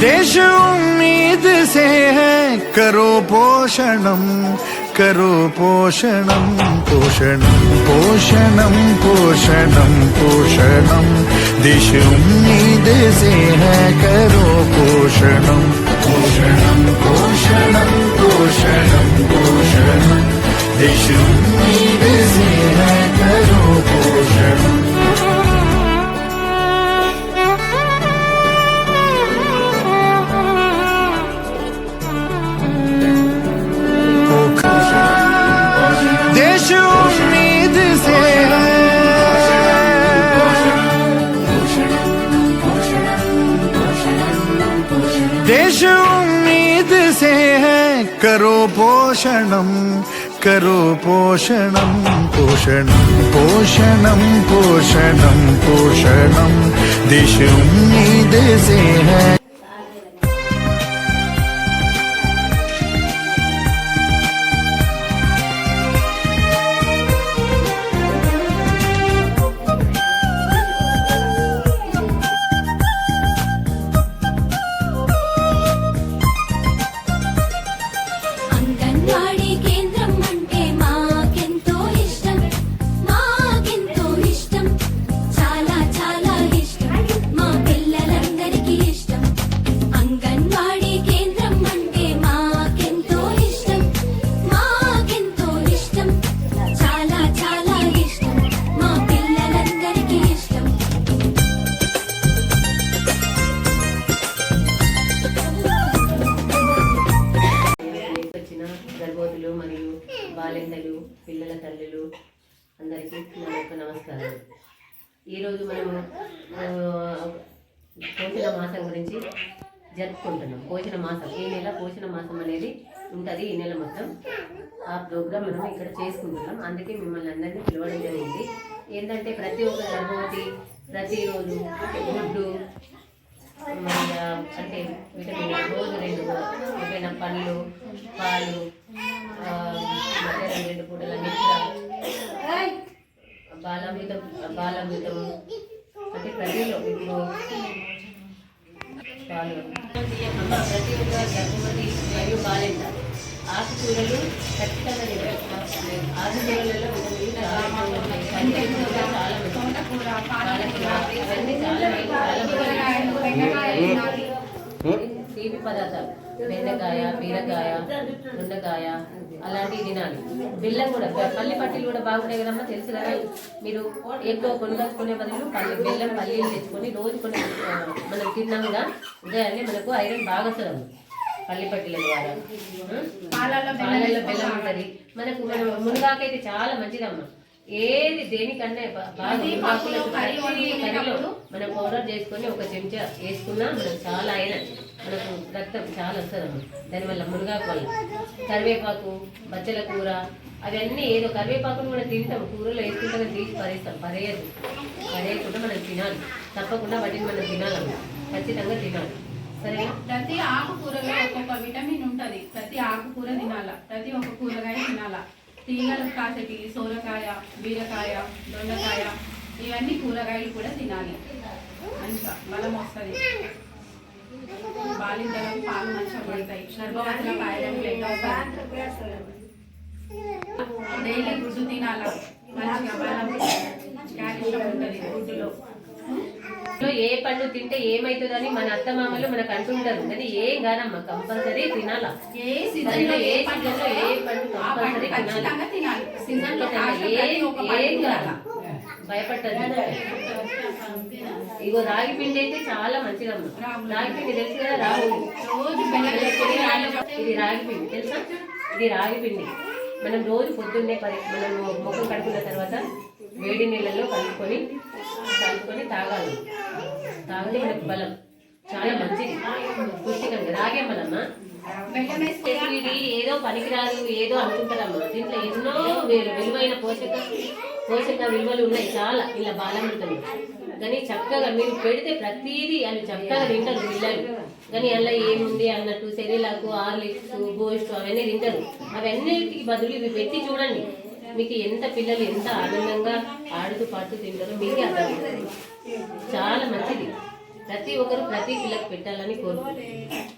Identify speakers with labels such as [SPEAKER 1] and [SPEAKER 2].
[SPEAKER 1] देश उम्मीद से है, करो पोषणम करो पोषणम पोषणम पोषणम पोषणम पोषणम। देश उम्मीद से है, करो पोषणम पोषणम पोषणम पोषणम पोषणम। देश देश उम्मीद से है, करो पोषणम करो पोषणम पोषणम पोषणम पोषणम पोषणम। दिश उम्मीद से है
[SPEAKER 2] తల్లులు అందరికీ నా యొక్క నమస్కారం ఈరోజు మనము పోషణ మాసం గురించి జరుపుకుంటున్నాం. పోషణ మాసం. ఈ నెల పోషణ మాసం అనేది ఉంటుంది ఈ నెల మొత్తం. ఆ ప్రోగ్రామ్ మనం ఇక్కడ చేసుకుంటున్నాం. అందుకే మిమ్మల్ని అందరినీ పిలవడం జరిగింది. ఏంటంటే ప్రతి ఒక్క గర్భవతి ప్రతిరోజు గుడ్డు అంటే విటమిన్ రోజు రెండు ఏవైనా పళ్ళు పాలు మధ్యాహ్నం రెండు పూటల బాలామృతం బాలామృతం అంటే ప్రతిలో ఇప్పుడు పాలు. ప్రతి ఒక్క గర్భవతి మరియు బాలింత ఆకుకూరలు ఖచ్చితంగా తినాలి ఆకుకూరలలో తీపి పదార్థాలు. బెండకాయ బీరకాయ దొండకాయ అలాంటివి తినాలి. బెల్లం కూడా పల్లి పట్టీలు కూడా బాగుంటాయి కదమ్మా తెలుసు కదా? మీరు ఎక్కువ కొనుగొచ్చుకునే బదులు పల్లి బెల్లం పల్లీలు తెచ్చుకొని రోజు కొన్ని మనం తిన్నాముగా ఉదయాన్నే మనకు ఐరన్ బాగా వస్తుంది పల్లి పట్టీల ద్వారా? పాలల్లో బెల్లం ఉంటుంది. మనకు మనం మునగాకైతే చాలా మంచిదమ్మా. ఏది దేనికన్నా బాగా మనం పౌడర్ చేసుకొని ఒక చెంచా వేసుకున్నా మనకు చాలా అయిన మనకు రక్తం చాలా అవసరం. దానివల్ల మునగాకు వల్ల కరివేపాకు బచ్చల కూర అవన్నీ ఏదో కరివేపాకును కూడా తింటాం. కూరలో వేసుకుంటే తీసి పరేస్తాం. పరేయదు. పరేయకుండా మనం తినాలి. తప్పకుండా వాటిని మనం తినాలమ్మా. ఖచ్చితంగా తినాలి. సరేనా?
[SPEAKER 3] ప్రతి ఆకుకూరలో ఒక్కొక్క విటమిన్ ఉంటుంది. ప్రతి ఆకుకూర తినాల? ప్రతి ఒక్క కూరగాయ తినాలా? తీగలకు కాసేటి సోరకాయ బీరకాయ దొండకాయ ఇవన్నీ కూరగాయలు కూడా తినాలి. అంత బలం వస్తుంది. బాలింతలకు పాలు మంచిగా పడతాయి గర్భవతులకు ఐరన్ ప్లేట్ డైలీ గుడ్డు తినాల? మంచిగా బలం క్యాల్షియం ఉంటుంది గుడ్డులో
[SPEAKER 2] ఏ పండు తింటే ఏమైతుందని మన అత్త మామలు మనకు అంటుంటారు. కానీ ఏం కాదమ్మా కంపల్సరీ తినాలా?
[SPEAKER 3] ఏ సీజన్లో ఏ పండు
[SPEAKER 2] సీజన్లో ఏ పండు కంపల్సరీ తినాలి?
[SPEAKER 3] సీజన్లో
[SPEAKER 2] ఏం ఏం కాదు భయపట్టదు ఇగో రాగి పిండి అయితే చాలా మంచిదమ్మా రాగి పిండి తెలుసు కదా రాగి ఇది రాగి పిండి తెలుసా? ఇది రాగి పిండి. మనం రోజు పొద్దున్నే పరి మనం ముఖం కడుకున్న తర్వాత వేడి నీళ్ళల్లో కలుపుకొని కలుపుకొని తాగాలి. తాగితే మనకు బలం. చాలా మంచిది
[SPEAKER 3] బెల్లం వేసుకొని
[SPEAKER 2] ఇది ఏదో పనికిరాదు ఏదో అనుకుంటారమ్మా. దీంట్లో ఎన్నో వి- విలువైన పోషక పోషక విలువలు ఉన్నాయి. చాలా. ఇలా బాలమృతం. కానీ చక్కగా మీరు పెడితే ప్రతిదీ అవి చక్కగా తింటారు పిల్లలు. కానీ అలా ఏముంది అన్నట్టు సెరిలాకు హార్లిక్స్ బూస్ట్ అవన్నీ తింటారు. అవన్నిటికి బదులు ఇవి పెట్టి చూడండి. మీకు ఎంత పిల్లలు ఎంత ఆనందంగా ఆడుతూ పాడుతూ తింటారో మీకే అర్థమవుతుంది. చాలా మంచిది. ప్రతి ఒక్కరు ప్రతి పిల్లకు పెట్టాలని కోరుకుంటున్నాను